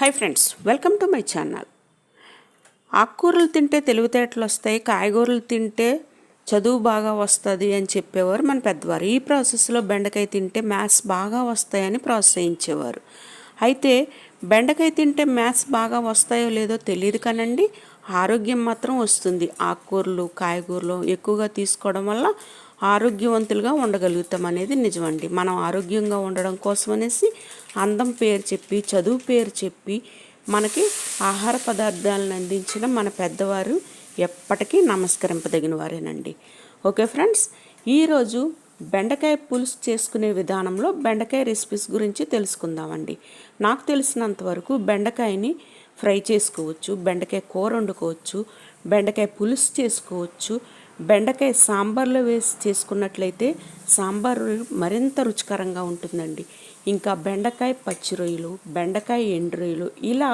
Hi friends welcome to my channel ఆకుకూరలు తింటే తెలివితేటలు వస్తాయి కాయగూరలు తింటే చదువు బాగా వస్తుంది అని చెప్పేవారు మన పెద్దవారు. ఈ ప్రాసెస్లో బెండకాయ తింటే మ్యాథ్స్ బాగా వస్తాయని ప్రోత్సహించేవారు. అయితే బెండకాయ తింటే మ్యాథ్స్ బాగా వస్తాయో లేదో తెలియదు కానండి ఆరోగ్యం మాత్రం వస్తుంది. ఆకుకూరలు కాయగూరలు ఎక్కువగా తీసుకోవడం వల్ల ఆరోగ్యవంతులుగా ఉండగలుగుతాం అనేది నిజమండి. మనం ఆరోగ్యంగా ఉండడం కోసం అనేసి అందం పేరు చెప్పి చదువు పేరు చెప్పి మనకి ఆహార పదార్థాలను అందించిన మన పెద్దవారు ఎప్పటికీ నమస్కరింపదగిన వారేనండి ఓకే ఫ్రెండ్స్ ఈరోజు బెండకాయ పులుసు చేసుకునే విధానంలో బెండకాయ రెసిపీస్ గురించి తెలుసుకుందామండి. నాకు తెలిసినంత వరకు బెండకాయని ఫ్రై చేసుకోవచ్చు బెండకాయ కూర వండుకోవచ్చు బెండకాయ పులుసు చేసుకోవచ్చు బెండకాయ సాంబార్లో వేసి చేసుకున్నట్లయితే సాంబార్ మరింత రుచికరంగా ఉంటుందండి. ఇంకా బెండకాయ పచ్చి రొయ్యలు బెండకాయ ఎండు రొయ్యలు ఇలా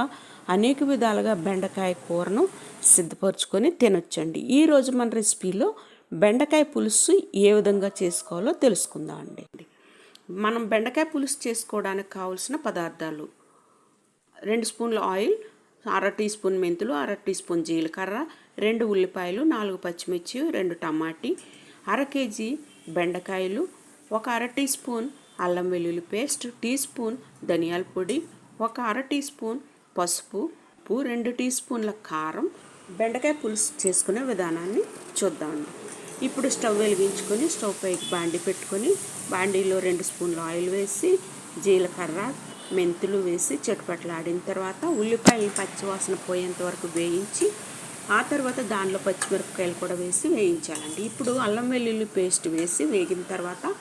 అనేక విధాలుగా బెండకాయ కూరను సిద్ధపరచుకొని తినొచ్చండి. ఈరోజు మన రెసిపీలో బెండకాయ పులుసు ఏ విధంగా చేసుకోవాలో తెలుసుకుందాం అండి. మనం బెండకాయ పులుసు చేసుకోవడానికి కావలసిన పదార్థాలు రెండు స్పూన్ల ఆయిల్ అర టీ స్పూన్ మెంతులు అర టీ స్పూన్ జీలకర్ర రెండు ఉల్లిపాయలు నాలుగు పచ్చిమిర్చి రెండు టమాటీ అర కేజీ బెండకాయలు ఒక అర టీ స్పూన్ అల్లం వెల్లుల్లి పేస్ట్ టీ స్పూన్ ధనియాల పొడి ఒక అర టీ స్పూన్ పసుపు ఉప్పు రెండు టీ స్పూన్ల కారం. బెండకాయ పులుసు చేసుకునే విధానాన్ని చూద్దామండి. ఇప్పుడు స్టవ్ వెలిగించుకొని స్టవ్ పైకి బాండి పెట్టుకొని బాండీలో రెండు స్పూన్ల ఆయిల్ వేసి జీలకర్ర మెంతులు వేసి చెట్టుపట్లాడిన తర్వాత ఉల్లిపాయలు పచ్చివాసన పోయేంత వరకు వేయించి ఆ తర్వాత దానిలో పచ్చిమిరపకాయలు కూడా వేసి వేయించాలండి. ఇప్పుడు అల్లం వెల్లుల్లి పేస్ట్ వేసి వేగిన తర్వాత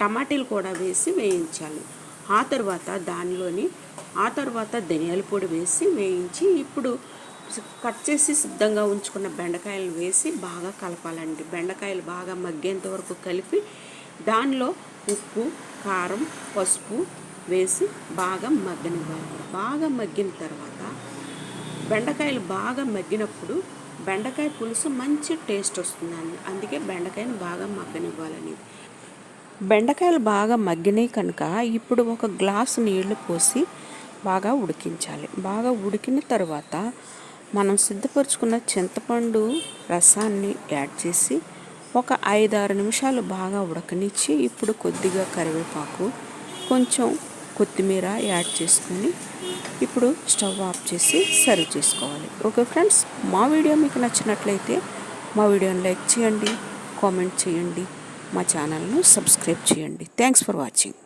టమాటీలు కూడా వేసి వేయించాలి. ఆ తర్వాత దానిలోని ఆ తర్వాత ధనియాల పొడి వేసి వేయించి ఇప్పుడు కట్ చేసి సిద్ధంగా ఉంచుకున్న బెండకాయలు వేసి బాగా కలపాలండి. బెండకాయలు బాగా మగ్గేంత వరకు కలిపి దానిలో ఉప్పు కారం పసుపు వేసి బాగా మగ్గనివ్వాలి. బాగా మగ్గిన తర్వాత బెండకాయలు బాగా మగ్గినప్పుడు బెండకాయ పులుసు మంచి టేస్ట్ వస్తుందండి. అందుకే బెండకాయను బాగా మగ్గనివ్వాలనేది బెండకాయలు బాగా మగ్గినాయి కనుక ఇప్పుడు ఒక గ్లాసు నీళ్ళు పోసి బాగా ఉడికించాలి. బాగా ఉడికిన తర్వాత మనం సిద్ధపరచుకున్న చింతపండు రసాన్ని యాడ్ చేసి ఒక ఐదారు నిమిషాలు బాగా ఉడకనిచ్చి ఇప్పుడు కొద్దిగా కరివేపాకు కొంచెం కొత్తిమీర యాడ్ చేసుకొని ఇప్పుడు స్టవ్ ఆఫ్ చేసి సర్వ్ చేసుకోవాలి. ఓకే ఫ్రెండ్స్ మా వీడియో మీకు నచ్చినట్లయితే మా వీడియోని లైక్ చేయండి కామెంట్ చేయండి మా ఛానల్ను సబ్స్క్రైబ్ చేయండి. Thanks for watching.